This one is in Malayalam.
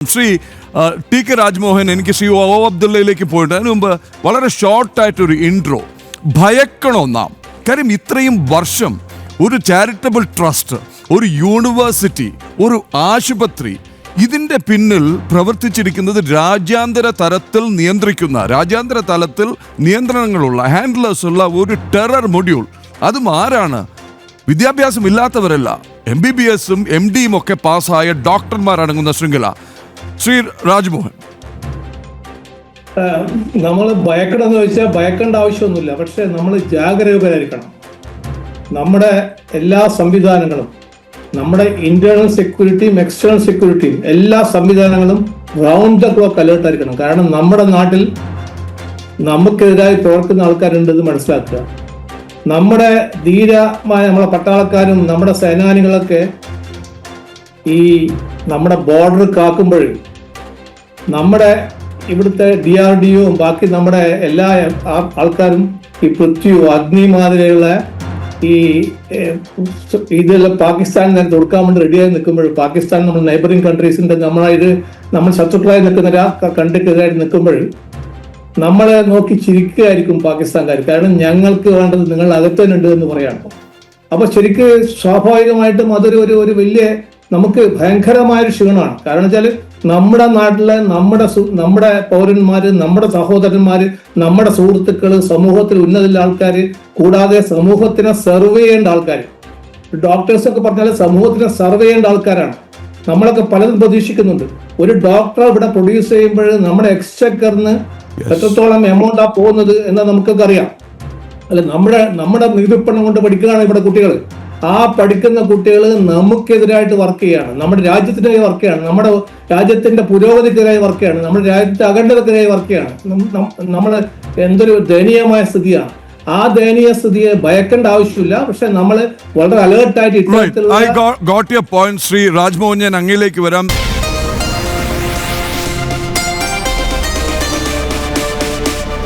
ശ്രീ ടി കെ രാജ്മോഹൻ എനിക്ക് ശ്രീ ഒ അബ്ദുള്ളയിലേക്ക് പോയിട്ട് അതിന് മുമ്പ് വളരെ ഷോർട്ടായിട്ടൊരു ഇൻട്രോ ഭയക്കണോ നാം? കാര്യം ഇത്രയും വർഷം ഒരു ചാരിറ്റബിൾ ട്രസ്റ്റ് ഒരു യൂണിവേഴ്സിറ്റി ഒരു ആശുപത്രി ഇതിന്റെ പിന്നിൽ പ്രവർത്തിച്ചിരിക്കുന്നത് രാജ്യാന്തര തലത്തിൽ നിയന്ത്രിക്കുന്ന രാജ്യാന്തര തലത്തിൽ നിയന്ത്രണങ്ങളുള്ള ഹാൻഡ്ലേഴ്സ് ഉള്ള ഒരു ടെറർ മൊഡ്യൂൾ അതും ആരാണ്? വിദ്യാഭ്യാസം ഇല്ലാത്തവരല്ല എം ബി ബി എസും എം ഡിയും ഒക്കെ പാസ്സായ ഡോക്ടർമാരടങ്ങുന്ന ശൃംഖല. ശ്രീ രാജ്മോഹൻ. നമ്മൾ ഭയക്കണമെന്ന് ചോദിച്ചാൽ ഭയക്കേണ്ട ആവശ്യമൊന്നുമില്ല. പക്ഷെ നമ്മൾ ജാഗരൂകരായിരിക്കണം. നമ്മുടെ എല്ലാ സംവിധാനങ്ങളും നമ്മുടെ ഇന്റേണൽ സെക്യൂരിറ്റിയും എക്സ്റ്റേണൽ സെക്യൂരിറ്റിയും എല്ലാ സംവിധാനങ്ങളും റൗണ്ട് ദ ക്ലോക്ക് അലേർട്ട് ആയിരിക്കണം. കാരണം നമ്മുടെ നാട്ടിൽ നമുക്കെതിരായി പ്രവർത്തിക്കുന്ന ആൾക്കാരുണ്ടെന്ന് മനസ്സിലാക്കുക. നമ്മുടെ ധീരമായ നമ്മളെ പട്ടാളക്കാരും നമ്മുടെ സേനാനികളൊക്കെ ഈ നമ്മുടെ ബോർഡർ കാക്കുമ്പോൾ നമ്മുടെ ഇവിടുത്തെ ഡി ആർ ഡി ഒയും ബാക്കി നമ്മുടെ എല്ലാ ആൾക്കാരും ഈ പൃഥ്വി അഗ്നി മാതിരിയുള്ള ഈ ഇതെല്ലാം പാകിസ്ഥാൻ ഞാൻ കൊടുക്കാൻ വേണ്ടി റെഡിയായി നിൽക്കുമ്പോൾ പാകിസ്ഥാൻ നമ്മുടെ നൈബറിംഗ് കൺട്രീസിന്റെ നമ്മളായത് നമ്മൾ ശത്രുക്കളായി നിൽക്കുന്ന കണ്ടിക്കെതിരായിട്ട് നിൽക്കുമ്പോൾ നമ്മളെ നോക്കി ചിരിക്കുകയായിരിക്കും പാകിസ്ഥാൻകാർ കാരണം ഞങ്ങൾക്ക് വേണ്ടത് നിങ്ങൾ അകത്തന്നുണ്ട് എന്ന് പറയാണ് അപ്പോൾ ശരിക്ക് സ്വാഭാവികമായിട്ടും അതൊരു ഒരു വലിയ നമുക്ക് ഭയങ്കരമായ ഒരു ക്ഷീണമാണ്. കാരണം വെച്ചാൽ നമ്മുടെ നാട്ടിലെ നമ്മുടെ നമ്മുടെ പൗരന്മാർ നമ്മുടെ സഹോദരന്മാർ നമ്മുടെ സുഹൃത്തുക്കൾ സമൂഹത്തിൽ ഉന്നതിലുള്ള ആൾക്കാർ കൂടാതെ സമൂഹത്തിനെ സെർവ് ചെയ്യേണ്ട ആൾക്കാർ ഡോക്ടേഴ്സ് ഒക്കെ പറഞ്ഞാൽ സമൂഹത്തിനെ സെർവ് ചെയ്യേണ്ട ആൾക്കാരാണ്. നമ്മളൊക്കെ പലതും പ്രതീക്ഷിക്കുന്നുണ്ട്. ഒരു ഡോക്ടർ ഇവിടെ പ്രൊഡ്യൂസ് ചെയ്യുമ്പോൾ നമ്മുടെ എക്സ്ചക്കറിന് എത്രത്തോളം എമൗണ്ട് ആ പോകുന്നത് എന്ന് നമുക്കൊക്കെ അറിയാം. അല്ല നമ്മുടെ നമ്മുടെ നിരൂപണം കൊണ്ട് പഠിക്കുകയാണ് ഇവിടെ കുട്ടികൾ ആ പഠിക്കുന്ന കുട്ടികൾ നമുക്കെതിരായിട്ട് വർക്ക് ചെയ്യാണ്. നമ്മുടെ രാജ്യത്തിനായി വർക്ക് ചെയ്യാണ്. നമ്മുടെ രാജ്യത്തിന്റെ പുരോഗതിക്കെതിരായി വർക്ക് ചെയ്യാണ്. നമ്മുടെ രാജ്യത്തെ അഖണ്ഡതക്കെതിരായി വർക്ക് ചെയ്യാണ്. നമ്മൾ എന്തൊരു ദയനീയമായ സ്ഥിതിയാണ്. ആ ദയനീയ സ്ഥിതിയെ ഭയക്കേണ്ട ആവശ്യമില്ല. പക്ഷെ നമ്മൾ വളരെ അലേർട്ടായിട്ട് I got your point Shri Rajmohan. ഞാൻ അങ്ങയിലേക്ക് വരാം.